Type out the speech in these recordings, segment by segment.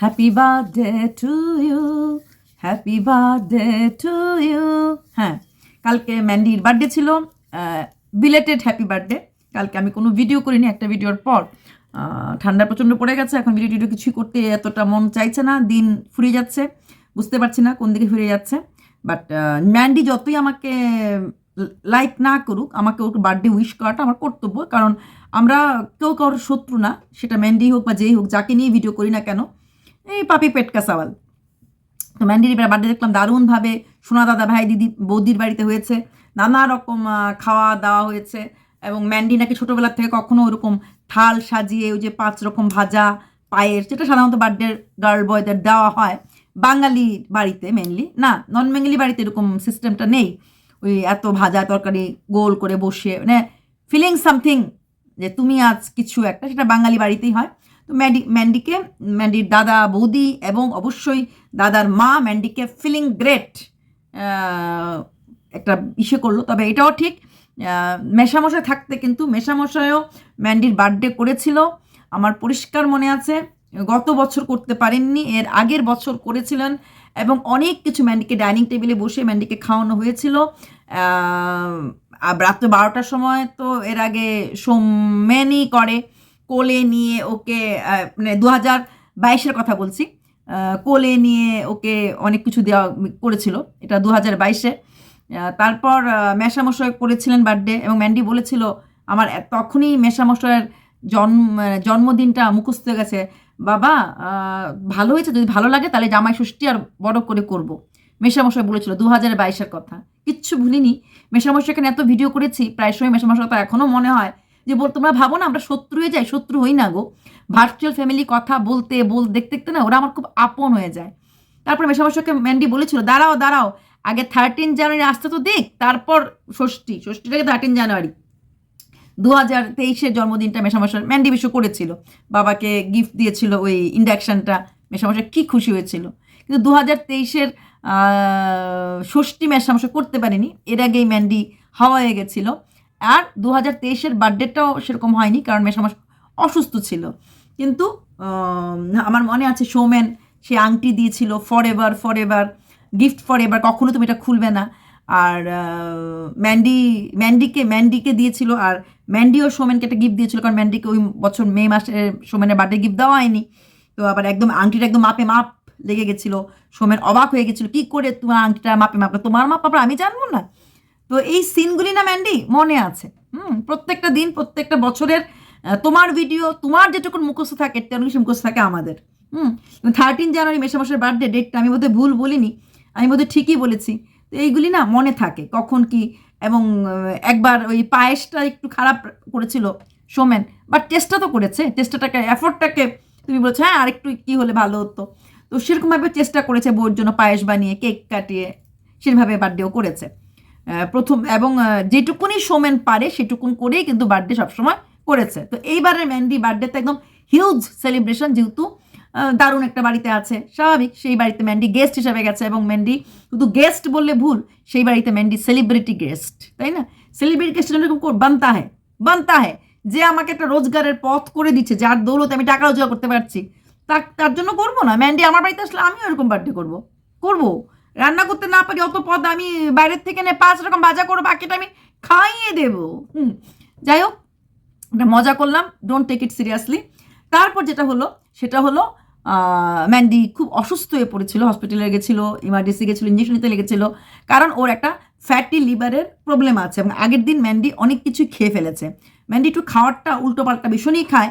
Happy birthday to you happy birthday to you হ্যাঁ কালকে ম্যান্ডির বার্থডে ছিল বিলেটেড হ্যাপি বার্থডে কালকে আমি কোনো ভিডিও করিনি, একটা ভিডিওর পর। ঠান্ডা প্রচণ্ড পড়ে গেছে, এখন ভিডিও টিডিও কিছুই করতে এতটা মন চাইছে না, দিন ফুরিয়ে যাচ্ছে। বুঝতে পারছি না কোন দিকে ফিরে যাচ্ছে। বাট ম্যান্ডি যতই আমাকে লাইক না করুক, আমাকে ওর বার্থডে উইশ করাটা আমার কর্তব্য। কারণ আমরা কেউ কারোর শত্রু না, সেটা ম্যান্ডি হোক বা যেই হোক, যাকে নিয়ে ভিডিও করি না কেন এই পাপি পেটকা সাওয়াল তো ম্যান্ডির বার্থডে দেখলাম দারুণভাবে। সোনা দাদা ভাই, দিদি, বৌদির বাড়িতে হয়েছে। নানা রকম খাওয়া দাওয়া হয়েছে এবং ম্যান্ডি নাকি ছোটোবেলার থেকে কখনো ওরকম থাল সাজিয়ে, ওই যে পাঁচ রকম ভাজা পায়ের, যেটা সাধারণত বার্থডে গার্ল বয়দের দেওয়া হয়, বাঙালি বাড়িতে মেনলি না নন বেঙ্গলি বাড়িতে এরকম সিস্টেমটা নেই। ওই এত ভাজা তরকারি গোল করে বসে মানে ফিলিং সামথিং যে তুমি আজ কিছু একটা, সেটা বাঙালি বাড়িতেই হয়। তো ম্যাডি, ম্যান্ডিকে, ম্যান্ডির দাদা বৌদি এবং অবশ্যই দাদার মা ম্যান্ডিকে ফিলিং গ্রেট একটা ইসে করল। তবে এটাও ঠিক মেশামশাই থাকতে কিন্তু মেশামশাইও ম্যান্ডির বার্থডে করেছিল। আমার পরিষ্কার মনে আছে, গত বছর করতে পারেননি, এর আগের বছর করেছিলেন এবং অনেক কিছু ম্যান্ডিকে ডাইনিং টেবিলে বসে ম্যান্ডিকে খাওয়ানো হয়েছিল। আর রাত্রে বারোটার সময় তো এর আগে সোমেনই করে। কোলে নিয়ে ওকে মানে দু হাজার বাইশের কথা বলছি। কোলে নিয়ে ওকে অনেক কিছু দেওয়া করেছিল, এটা দু হাজার বাইশে তারপর মেশামশাই করেছিলেন বার্থডে এবং ম্যান্ডি বলেছিল, আমার তখনই মেশামশাইয়ের জন্ম মানে জন্মদিনটা মুখস্থ হয়ে গেছে। বাবা ভালো হয়েছে, যদি ভালো লাগে তাহলে জামাই ষষ্ঠী আর বড় করে করব। মেশামশাই বলেছিল দু হাজার বাইশের কথা। কিচ্ছু ভুলিনি। মেশামশাইকে এত ভিডিও করেছি, প্রায় সময় মেশামশাই তো এখনও মনে হয়। যে তোমরা ভাবো না, আমরা শত্রু হয়ে যাই, শত্রু হই না গো। ভার্চুয়াল ফ্যামিলি কথা বলতে, বল, দেখতে দেখতে না, ওরা আমার খুব আপন হয়ে যায়। তারপর মেশামশাইকে ম্যান্ডি বলেছিল, দাঁড়াও দাঁড়াও, আগে থার্টিন জানুয়ারি আসতে তো দেখ, তারপর ষষ্ঠী, ষষ্ঠীটাকে থার্টিন জানুয়ারি। দু হাজার তেইশের জন্মদিনটা মেশামশাই ম্যান্ডি বিশ্ব করেছিল। বাবাকে গিফট দিয়েছিল ওই ইন্ডাকশানটা মেশামশাই কী খুশি হয়েছিল। কিন্তু দু হাজার তেইশের ষষ্ঠী মেশামশাই করতে পারেনি। এর আগেই ম্যান্ডি হাওয়া হয়ে গেছিল। আর দু হাজার তেইশের বার্থডেটাও সেরকম হয়নি, কারণ মেশামশাই অসুস্থ ছিল। কিন্তু আমার মনে আছে সৌমেন, সে আংটি দিয়েছিল forever forever gift forever কখনো তুমি এটা খুলবে না। আর ম্যান্ডি, ম্যান্ডিকে ম্যান্ডিকে দিয়েছিল, আর ম্যান্ডিও সোমেনকে একটা গিফট দিয়েছিল, কারণ ম্যান্ডিকে ওই বছর মে মাসে সোমেনের বার্থডে গিফট দেওয়া হয়নি। তো আবার একদম আংটিটা একদম মাপে মাপ লেগে গেছিল। সোমেন অবাক হয়ে গেছিল, কী করে তোমার আংটিটা মাপে মাপে, তোমার মাপ আবার আমি জানব না? তো এই সিনগুলি না ম্যান্ডি, মনে আছে। হুম, প্রত্যেকটা দিন, প্রত্যেকটা বছরের তোমার ভিডিও তোমার যেটুকুন মুখস্থ থাকে তেমন কিছু মুখস্থ থাকে আমাদের। হুম থার্টিন জানুয়ারি মেসে মাসের বার্থডে ডেটটা আমি বোধহয় ভুল বলিনি, আমি বোধহয় ঠিকই বলেছি। তো এইগুলি না মনে থাকে, কখন কি এবং একবার ওই পায়েসটা একটু খারাপ করেছিল সোমেন বাট চেষ্টা তো করেছে চেষ্টাটাকে এফোর্টটাকে তুমি বলছো হ্যাঁ আরেকটু কি হলে ভালো হতো? তো সেরকমভাবে চেষ্টা করেছে বউর জন্য পায়েস বানিয়ে কেক কাটিয়ে সেভাবে বার্থডেও করেছে। প্রথম এবং যেটুকুনি সোমেন পারে সেটুকুন করেই কিন্তু বার্থডে সবসময় করেছে। তো এইবারের ম্যান্ডি বার্থডেতে একদম হিউজ সেলিব্রেশন যেহেতু দারুণ একটা বাড়িতে আছে। স্বাভাবিক, সেই বাড়িতে ম্যান্ডি গেস্ট হিসাবে গেছে এবং ম্যান্ডি শুধু গেস্ট বললে ভুল, সেই বাড়িতে ম্যান্ডি সেলিব্রিটি গেস্ট তাই না? সেলিব্রিটি জন্য এরকম বানতা হ্যাঁ বানতা হ্যাঁ যে আমাকে একটা রোজগারের পথ করে দিচ্ছে, যার দৌলতে আমি টাকা রোজগার করতে পারছি, তার তার জন্য করব না? ম্যান্ডি আমার বাড়িতে আসলে আমিও এরকম বার্থডে করব। করব। রান্না করতে না পারি, অত পদ আমি বাইরের থেকে নে, পাঁচ রকম ভাজা করব বাকিটা আমি খাইয়ে দেবো। হুম, যাই হোক, একটা মজা করলাম ডোন্ট টেক ইট সিরিয়াসলি তারপর যেটা হলো, সেটা হলো ম্যান্ডি খুব অসুস্থ হয়ে পড়েছিল হসপিটালে গেছিল ইমার্জেন্সি গেছিল ইঞ্জেকশন নিতে লেগেছিল, কারণ ওর একটা ফ্যাটি লিভারের প্রবলেম আছে এবং আগের দিন ম্যান্ডি অনেক কিছু খেয়ে ফেলেছে। ম্যান্ডি একটু খাওয়ারটা, উল্টোপাল্টা ভীষণই খায়।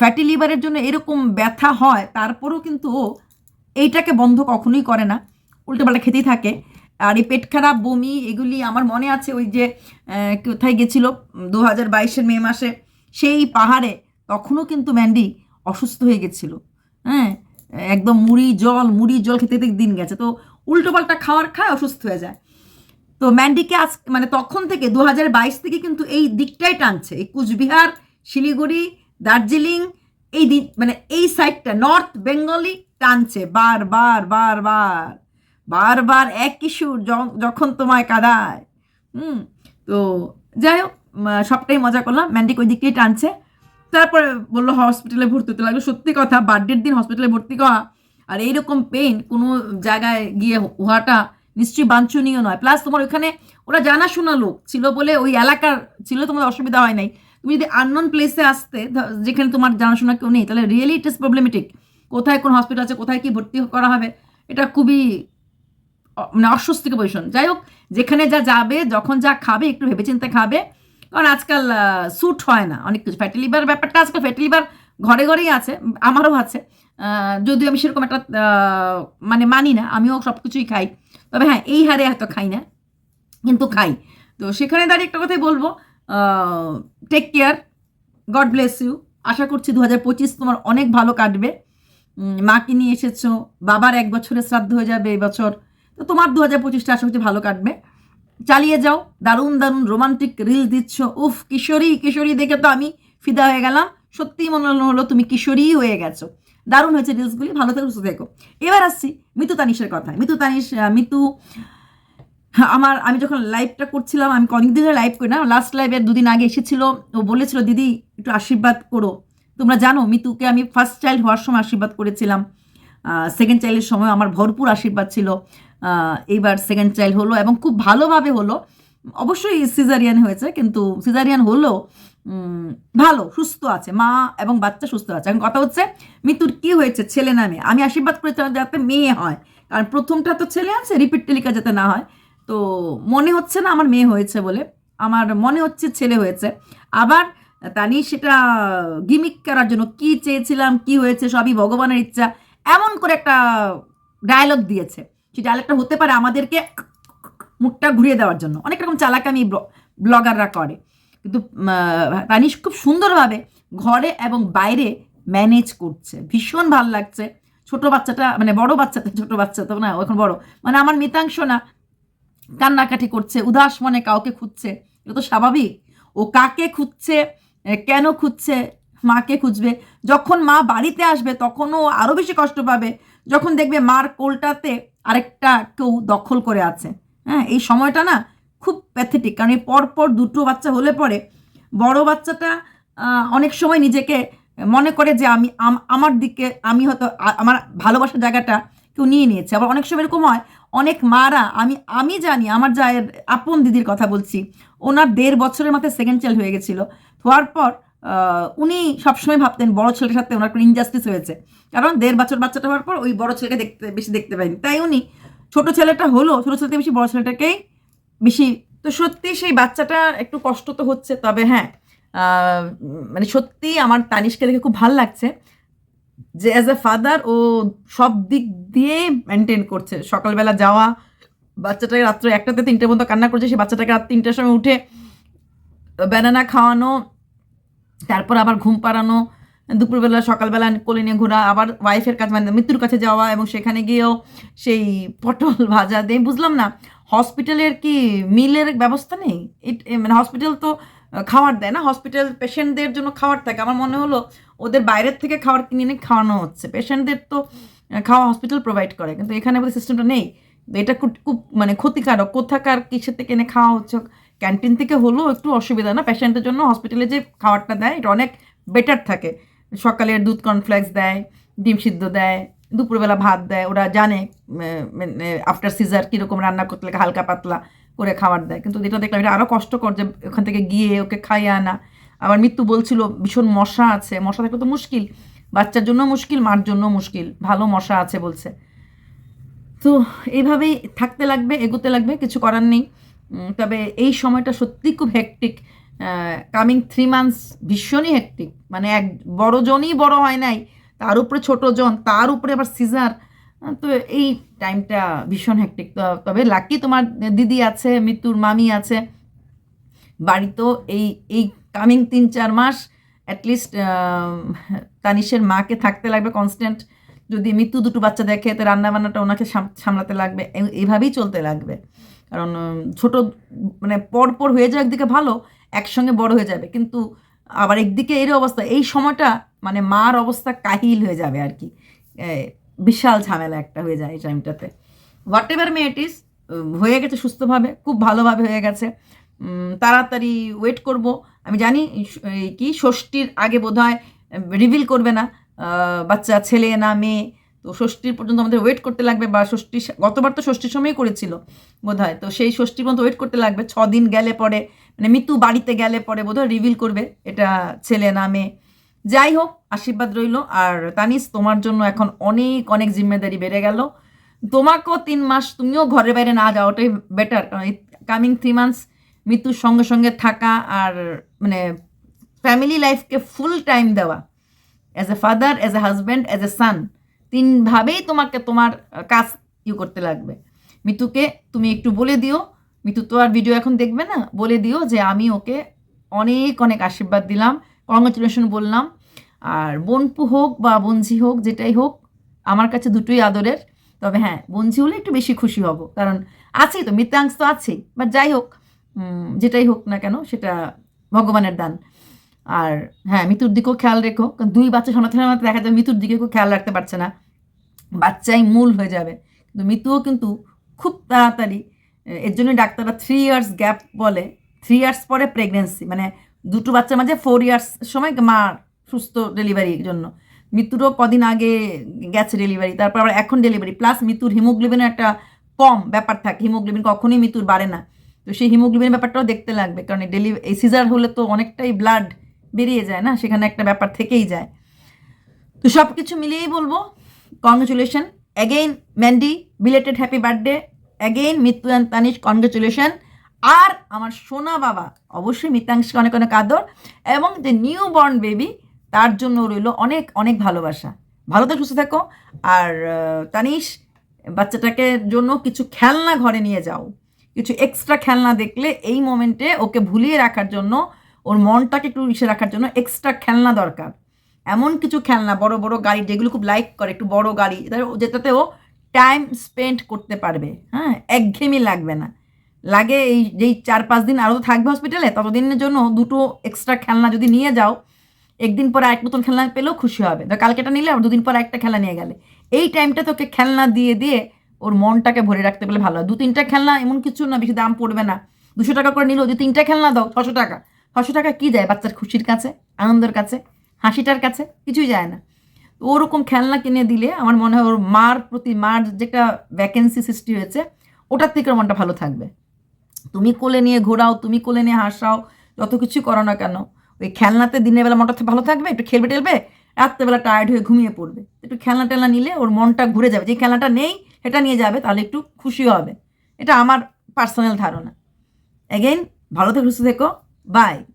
ফ্যাটি লিভারের জন্য এরকম ব্যথা হয়, তারপরেও কিন্তু ও এইটাকে বন্ধ কখনোই করে না। উল্টোপাল্টা খেতেই থাকে। আর এই পেট খারাপ, বমি, এগুলি আমার মনে আছে ওই যে কোথায় গেছিল দু হাজার বাইশের মে মাসে, সেই পাহাড়ে তখনও কিন্তু ম্যান্ডি অসুস্থ হয়ে গেছিল। হ্যাঁ একদম মুড়ি জল মুড়ি জল খেতে খেতে দিন গেছে। তো উল্টোপাল্টা খাওয়ার খায়, অসুস্থ হয়ে যায়। তো ম্যান্ডিকে আজ মানে তখন থেকে দু হাজার বাইশ থেকে কিন্তু এই দিকটাই টানছে। এই কুচবিহার, শিলিগুড়ি, দার্জিলিং, এই দিক মানে এই সাইডটা নর্থ বেঙ্গলই টানছে, বার বার বার বার। বারবার এক কিশোর য- যখন তোমায় কাদায়। হুম, তো যাই হোক সবটাই মজা করলাম। ম্যান্ডিক ওই দিকটাই টানছে। তারপরে বলল, হসপিটালে ভর্তি হতে লাগল সত্যি কথা, বার্থডের দিন হসপিটালে ভর্তি করা আর এইরকম পেন কোনো জায়গায় গিয়ে হওয়াটা নিশ্চয়ই বাঞ্ছনীয় নয়। প্লাস তোমার ওখানে ওরা জানাশোনা লোক ছিল বলে ওই এলাকার ছিল তোমার অসুবিধা হয় নাই। তুমি যদি আননোন প্লেসে আসতে যেখানে তোমার জানাশোনা কেউ নেই, তাহলে রিয়েলি ইট ইস প্রবলেমেটিক কোথায় কোন হসপিটাল আছে, কোথায় কি ভর্তি করা হবে, এটা খুবই মানে অস্বস্তিকর পজিশন যাই হোক যেখানে যা যাবে, যখন যা খাবে, একটু ভেবেচিন্তে খাবে। কারণ আজকাল স্যুট হয় না, অনেক কিছু। ফ্যাটি লিভার ব্যাপারটা আজকাল ফ্যাটি লিভার ঘরে ঘরেই আছে, আমারও আছে। যদিও আমি সেরকম একটা মানে মানি না, আমিও সব কিছুই খাই। তবে হ্যাঁ এই হারে হয়তো খাই না, কিন্তু খাই। তো সেখানে দাঁড়িয়ে একটা কথাই বলব take care God bless you আশা করছি দু হাজার পঁচিশ তোমার অনেক ভালো কাটবে। মাকে নিয়ে এসেছ, বাবার এক বছরের শ্রাদ্ধ হয়ে যাবে এই বছর তো তোমার দু হাজার পঁচিশটা আশা করছি ভালো কাটবে। চালিয়ে যাও, দারুণ দারুণ রোমান্টিক রিল দিচ্ছ। উফ, কিশোরী কিশোরী দেখে তো আমি ফিদা হয়ে গেলাম। সত্যিই মনে হলো তুমি কিশোরীই হয়ে গেছো। দারুণ হয়েছে রিলসগুলি ভালো থেকো, সুস্থ থেকো। এবার আসছি মিতু তানিশের কথায়। মিতু তানিশ মিতু, আমার, আমি যখন লাইভটা করছিলাম, আমি অনেক দিনের লাইভ করি না লাস্ট লাইভে দুদিন আগে এসেছিল। ও বলেছিল, দিদি, একটু আশীর্বাদ করো। তোমরা জানো, মিতুকে আমি ফার্স্ট চাইল্ড হওয়ার সময় আশীর্বাদ করেছিলাম। সেকেন্ড চাইল্ডের সময় আমার ভরপুর আশীর্বাদ ছিল। এইবার সেকেন্ড চাইল্ড হলো এবং খুব ভালোভাবে হলো। অবশ্যই সিজারিয়ান হয়েছে, কিন্তু সিজারিয়ান হলো ভালো, সুস্থ আছে। মা এবং বাচ্চা সুস্থ আছে। এখন কথা হচ্ছে, মৃত্যুর কি হয়েছে ছেলে না মেয়ে? আমি আশীর্বাদ করেছিলাম যাতে মেয়ে হয়। কারণ প্রথমটা তো ছেলে আছে রিপিট টেলিকা যাতে না হয়। তো মনে হচ্ছে না আমার মেয়ে হয়েছে বলে। আমার মনে হচ্ছে ছেলে হয়েছে। আবার তানি সেটা গিমিক করার জন্য কি চেয়েছিলাম, কি হয়েছে, সবই ভগবানের ইচ্ছা। এমন করে একটা ডায়লগ দিয়েছে সেই ডায়লগটা হতে পারে আমাদেরকে মুখটা ঘুরিয়ে দেওয়ার জন্য। অনেক রকম চালাকামি ব্লগাররা করে। কিন্তু তানিশ খুব সুন্দরভাবে ঘরে এবং বাইরে ম্যানেজ করছে। ভীষণ ভালো লাগছে। ছোট বাচ্চাটা মানে বড় বাচ্চাটা, ছোট বাচ্চা তো না এখন বড়। মানে আমার মিতাংশ না, কান্নাকাটি করছে, উদাস মনে কাউকে খুঁজছে, এটা তো স্বাভাবিক। ও কাকে খুঁজছে, কেন খুঁজছে মাকে খুঁজবে। যখন মা বাড়িতে আসবে, তখনও আরও বেশি কষ্ট পাবে। যখন দেখবে মার কোলটাতে আরেকটা কেউ দখল করে আছে। হ্যাঁ এই সময়টা না খুব প্যাথেটিক কারণ এই পরপর দুটো বাচ্চা হলে পরে বড় বাচ্চাটা অনেক সময় নিজেকে মনে করে যে আমি আমার দিকে আমি হয়তো আমার ভালোবাসার জায়গাটা কেউ নিয়ে নিয়েছে। আবার অনেক সময় এরকম হয়, অনেক মারা, আমি আমি জানি, আমার যায়ের আপন দিদির কথা বলছি, ওনার দেড় বছরের মাথায় সেকেন্ড চাইল্ড হয়ে গেছিল। হওয়ার পর উনি সবসময় ভাবতেন, বড় ছেলের সাথে ওনার কোনো ইনজাস্টিস হয়েছে। কারণ দেড় বছর বাচ্চাটা হওয়ার পর ওই বড় ছেলেকে দেখতে, বেশি দেখতে পাইনি। তাই উনি ছোট ছেলেটা হলো, ছোট ছেলেতে বেশি বড় ছেলেটাকেই বেশি, তো সত্যি সেই বাচ্চাটা একটু কষ্ট তো হচ্ছে, তবে হ্যাঁ মানে সত্যি আমার তানিশকে দেখে খুব ভালো লাগছে যে অ্যাজ এ ফাদার ও সব দিক দিয়ে মেনটেন করছে। সকালবেলা যাওয়া, বাচ্চাটাকে রাত্রে একটাতে তিনটে পর্যন্ত কান্না করছে, সেই বাচ্চাটাকে রাত তিনটার সময় উঠে ব্যানানা খাওয়ানো তারপর আবার ঘুম পাড়ানো, দুপুরবেলা, সকালবেলা কোলে নিয়ে ঘোরা, আবার ওয়াইফের কাছে মানে মৃত্যুর কাছে যাওয়া এবং সেখানে গিয়েও সেই পটল ভাজা দিয়ে বুঝলাম না হসপিটালের কি মিলের ব্যবস্থা নেই? মানে হসপিটাল তো খাওয়ার দেয় না হসপিটাল পেশেন্টদের জন্য খাওয়ার থাকে। আমার মনে হলো ওদের বাইরের থেকে খাবার কিনে এনে খাওয়ানো হচ্ছে। পেশেন্টদের তো খাওয়া হসপিটাল প্রোভাইড করে, কিন্তু এখানে বোধহয় সিস্টেমটা নেই। এটা খুব খুব মানে ক্ষতিকারক। কোথাকার, কিসের থেকে এনে খাওয়া হচ্ছে? ক্যান্টিন থেকে হলেও একটু অসুবিধা না। পেশেন্টের জন্য হসপিটালে যে খাবারটা দেয়, এটা অনেক বেটার থাকে। সকালের দুধ কর্নফ্লেক্স দেয়, ডিম সিদ্ধ দেয়, দুপুরবেলা ভাত দেয়, ওরা জানে আফটার সিজার কীরকম রান্না করতে লাগে, হালকা পাতলা করে খাবার দেয়। কিন্তু এটা দেখলাম, এটা আরও কষ্টকর যে ওখান থেকে গিয়ে ওকে খাইয়ে আনা। আবার মৃত্যু বলছিল, ভীষণ মশা আছে। মশা থাকলে তো মুশকিল। বাচ্চার জন্য মুশকিল, মার জন্য মুশকিল। ভালো মশা আছে বলছে। তো এইভাবেই থাকতে লাগবে, এগোতে লাগবে, কিছু করার নেই। তবে এই সময়টা সত্যি খুব হেকটিক কামিং থ্রি মান্থস ভীষণই হেকটিক মানে এক, বড় জনই বড় হয় নাই, তার উপরে ছোট জন, তার উপরে আবার সিজার তো এই টাইমটা ভীষণ হেকটিক তবে লাকি তোমার দিদি আছে, মৃত্যুর মামি আছে। বাড়িতেও এই এই কামিং তিন, চার মাস অ্যাটলিস্ট তানিশের মাকে থাকতে লাগবে কনস্ট্যান্ট যদি মৃত্যু দুটো বাচ্চা দেখে, তো রান্নাবান্নাটা ওনাকে সামলাতে লাগবে। এইভাবেই চলতে লাগবে। কারণ ছোট মানে পর পর হয়ে যাওয়া একদিকে ভালো, একসঙ্গে বড় হয়ে যাবে। কিন্তু আবার একদিকে এর অবস্থা, এই সময়টা মানে মার অবস্থা কাহিল হয়ে যাবে আর কি। বিশাল ঝামেলা একটা হয়ে যায় এই টাইমটাতে। হোয়াট এভার মে ইট ইস হয়ে গেছে সুস্থভাবে, খুব ভালোভাবে হয়ে গেছে। তাড়াতাড়ি ওয়েট করব। আমি জানি কি, ষষ্ঠীর আগে বোধ হয় রিভিল করবে না বাচ্চা, ছেলে না, মেয়ে। তো ষষ্ঠীর পর্যন্ত আমাদের ওয়েট করতে লাগবে বা ষষ্ঠী গতবার তো ষষ্ঠীর সময়ই করেছিল বোধ হয় তো সেই ষষ্ঠীর পর্যন্ত ওয়েট করতে লাগবে। ছ দিন গেলে পরে মানে মৃত্যু বাড়িতে গেলে পরে বোধ হয় রিভিল করবে এটা ছেলে না মেয়ে। যাই হোক, আশীর্বাদ রইল। আর তানিস, তোমার জন্য এখন অনেক অনেক জিম্মেদারি বেড়ে গেল। তোমাকেও তিন মাস, তুমিও ঘরের বাইরে না যাও, ওটাই বেটার কামিং থ্রি মান্থস মৃত্যুর সঙ্গে সঙ্গে থাকা আর মানে ফ্যামিলি লাইফকে ফুল টাইম দেওয়া। As a father as a husband as a son তিনভাবেই তোমাকে তোমার কাজ ইউ করতে লাগবে। মিতুকে তুমি একটু বলে দিও। মিতু তো আর ভিডিও এখন দেখবে না। বলে দিও যে আমি ওকে অনেক অনেক আশীর্বাদ দিলাম। কংগ্রেচুলেশন বললাম। আর বোনপু হোক বা বঞ্জি হোক, যেটাই হোক, আমার কাছে দুটোই আদরের। তবে হ্যাঁ বঞ্জি হলে একটু বেশি খুশি হব। কারণ আছেই তো, মিত্রাংশ তো আছেই। বাট যাই হোক যেটাই হোক না কেন, সেটা ভগবানের দান। আর হ্যাঁ মিতুর দিকেও খেয়াল রেখো, কারণ দুই বাচ্চা সামনে সামনে দেখা যায় মিতুর দিকে কেউ খেয়াল রাখতে পারছে না। বাচ্চাই মূল হয়ে যাবে। কিন্তু মিতুও কিন্তু খুব তাড়াতাড়ি এর জন্য ডাক্তাররা থ্রি ইয়ার্স গ্যাপ বলে। থ্রি ইয়ার্স পরে প্রেগনেন্সি মানে দুটো বাচ্চার মাঝে ফোর ইয়ার্স সময় মা সুস্থ ডেলিভারির জন্য। মৃত্যুরও কদিন আগে গেছে ডেলিভারি তারপর আবার এখন ডেলিভারি প্লাস মৃত্যুর হিমোগ্লোবিনের একটা কম ব্যাপার থাকে হিমোগ্লোবিন কখনোই মৃত্যুর বাড়ে না। তো সেই হিমোগ্লোবিনের ব্যাপারটাও দেখতে লাগবে, কারণ ডেলি সিজার হলে তো অনেকটাই ব্লাড বেরিয়ে যায় না, সেখানে একটা ব্যাপার থেকেই যায়। তো সব কিছু মিলিয়েই বলব congratulation again Mandy belated happy birthday again মৃত্যু তানিশ কংগ্রেচুলেশন আর আমার সোনা বাবা, অবশ্যই মিতাংশকে অনেক অনেক আদর, এবং যে নিউ বর্ন বেবি তার জন্য রইল অনেক অনেক ভালোবাসা। ভালো তো সুস্থ থাকো। আর তানিশ, বাচ্চাটাকে জন্য কিছু খেলনা ঘরে নিয়ে যাও। কিছু এক্সট্রা খেলনা দেখলে এই মোমেন্টে ওকে ভুলিয়ে রাখার জন্য ওর মনটাকে একটু ইসে রাখার জন্য এক্সট্রা খেলনা দরকার। এমন কিছু খেলনা, বড় বড় গাড়ি যেগুলো খুব লাইক করে, একটু বড় গাড়ি যেটা- যেটাতে ও টাইম স্পেন্ড করতে পারবে। হ্যাঁ একঘেয়েমি লাগবে না। লাগে এই যেই চার পাঁচ দিন আরও তো থাকবে হসপিটালে ততদিনের জন্য দুটো এক্সট্রা খেলনা যদি নিয়ে যাও, একদিন পর এক নতুন খেলনা পেলেও খুশি হবে। ধর কালকেটা নিলে আর দুদিন পর একটা খেলনা নিয়ে গেলে। এই টাইমটা তোকে খেলনা দিয়ে দিয়ে ওর মনটাকে ভরে রাখতে পারলে ভালো হয়। দু তিনটা খেলনা এমন কিছু না, বেশি দাম পড়বে না। দুশো টাকা করে নিলেও যে তিনটা খেলনা দাও, ছশো টাকা। ছশো টাকা কী যায় বাচ্চার খুশির কাছে, আনন্দের কাছে, হাসিটার কাছে? কিছুই যায় না। ওরকম খেলনা কিনে দিলে আমার মনে হয় ওর মার প্রতি, মার যেটা ভ্যাকেন্সি সৃষ্টি হয়েছে, ওটার থেকে মনটা ভালো থাকবে। তুমি কোলে নিয়ে ঘোরাও, তুমি কোলে নিয়ে হাসাও, যত কিছু করো না কেন, ওই খেলনাতে দিনের বেলা মনটা ভালো থাকবে, একটু খেলবে টেলবে, রাত্রেবেলা টায়ার্ড হয়ে ঘুমিয়ে পড়বে। একটু খেলনা টেলনা নিলে ওর মনটা ঘুরে যাবে। যে খেলনাটা নেই, সেটা নিয়ে যাবে, তাহলে একটু খুশি হবে। এটা আমার পার্সোনাল ধারণা। অ্যাগেইন ভালো থেকে, সুস্থ থেকো। Bye.